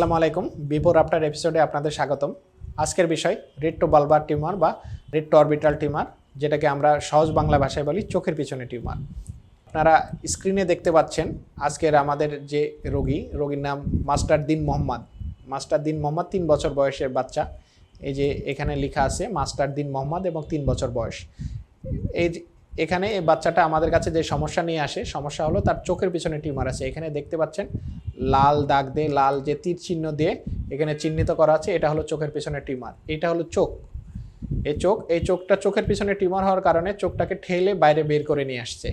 আসসালামু আলাইকুম। Before after এপিসোডে আপনাদের স্বাগতম। আজকের বিষয় রেট্টো বালবার টিউমার বা রেট্টো অরবিটাল টিউমার, যেটাকে আমরা সহজ বাংলা ভাষায় বলি চোখের পিছনে টিউমার। আপনারা স্ক্রিনে দেখতে পাচ্ছেন আজকের আমাদের যে রোগী, রোগীর নাম মাস্টার দিন মোহাম্মদ। মাস্টার দিন মোহাম্মদ তিন বছর বয়সের বাচ্চা। এই যে এখানে লেখা আছে মাস্টার দিন মোহাম্মদ এবং তিন বছর বয়স। এই এখানে এই বাচ্চাটা আমাদের কাছে যে সমস্যা নিয়ে আসে, সমস্যা হলো তার চোখের পিছনে টিউমার আছে। এখানে দেখতে পাচ্ছেন, লাল দাগ দিয়ে, লাল যে তীর চিহ্ন দিয়ে এখানে চিহ্নিত করা আছে, এটা হলো চোখের পিছনে টিউমার। এটা হলো চোখ। এই চোখ, এই চোখটা চোখের পিছনে টিউমার হওয়ার কারণে চোখটাকে ঠেলে বাইরে বের করে নিয়ে আসছে।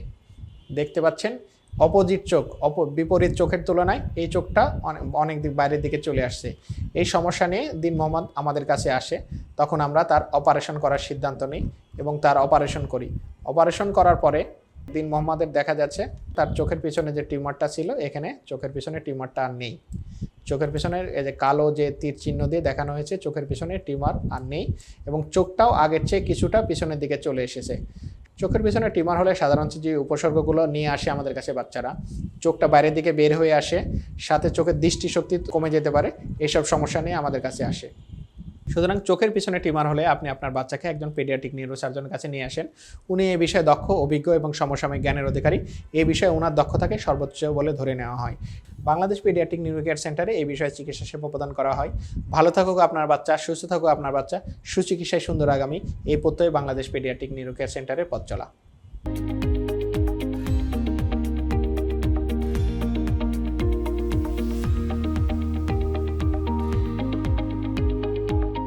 দেখতে পাচ্ছেন, অপোজিট চোখ, অপ, বিপরীত চোখের তুলনায় এই চোখটা অনেক অনেক দিক বাইরের দিকে চলে আসছে। এই সমস্যা নিয়ে দিন মোহাম্মদ আমাদের কাছে আসে। তখন আমরা তার অপারেশন করার সিদ্ধান্ত নিই এবং তার অপারেশন করি। অপারেশন করার পরে দিন মোহাম্মদের দেখা যাচ্ছে তার চোখের পিছনে যে টিউমারটা ছিল, এখানে চোখের পিছনে টিউমারটা আর নেই। চোখের পিছনের এই যে কালো যে তীর চিহ্ন দিয়ে দেখানো হয়েছে, চোখের পিছনে টিউমার আর নেই এবং চোখটাও আগের চেয়ে কিছুটা পিছনের দিকে চলে এসেছে। চোখের পিছনে টিউমার হলে সাধারণত যে উপসর্গগুলো নিয়ে আসে আমাদের কাছে বাচ্চারা, চোখটা বাইরের দিকে বের হয়ে আসে, সাথে চোখের দৃষ্টিশক্তি কমে যেতে পারে এইসব সমস্যা নিয়ে আমাদের কাছে আসে। সুতরাং চোখের পিছনে টিমার হলে আপনি আপনার বাচ্চাকে একজন পেডিয়াট্রিক নিউরোসার্জনের কাছে নিয়ে আসেন। উনি এই বিষয়ে দক্ষ, অভিজ্ঞ এবং সমসাময়িক জ্ঞানের অধিকারী। এই বিষয়ে ওনার দক্ষতাকে সর্বোচ্চ বলে ধরে নেওয়া হয়। বাংলাদেশ পেডিয়াটিক নিউরো কেয়ার সেন্টারে এই বিষয়ে চিকিৎসা সেবা প্রদান করা হয়। ভালো থাকুক আপনার বাচ্চা, সুস্থ থাকুক আপনার বাচ্চা। সুচিকিৎসায় সুন্দর আগামী। এই প্রত্যয় বাংলাদেশ পেডিয়াটিক নিউরো কেয়ার সেন্টারের পথ চলা।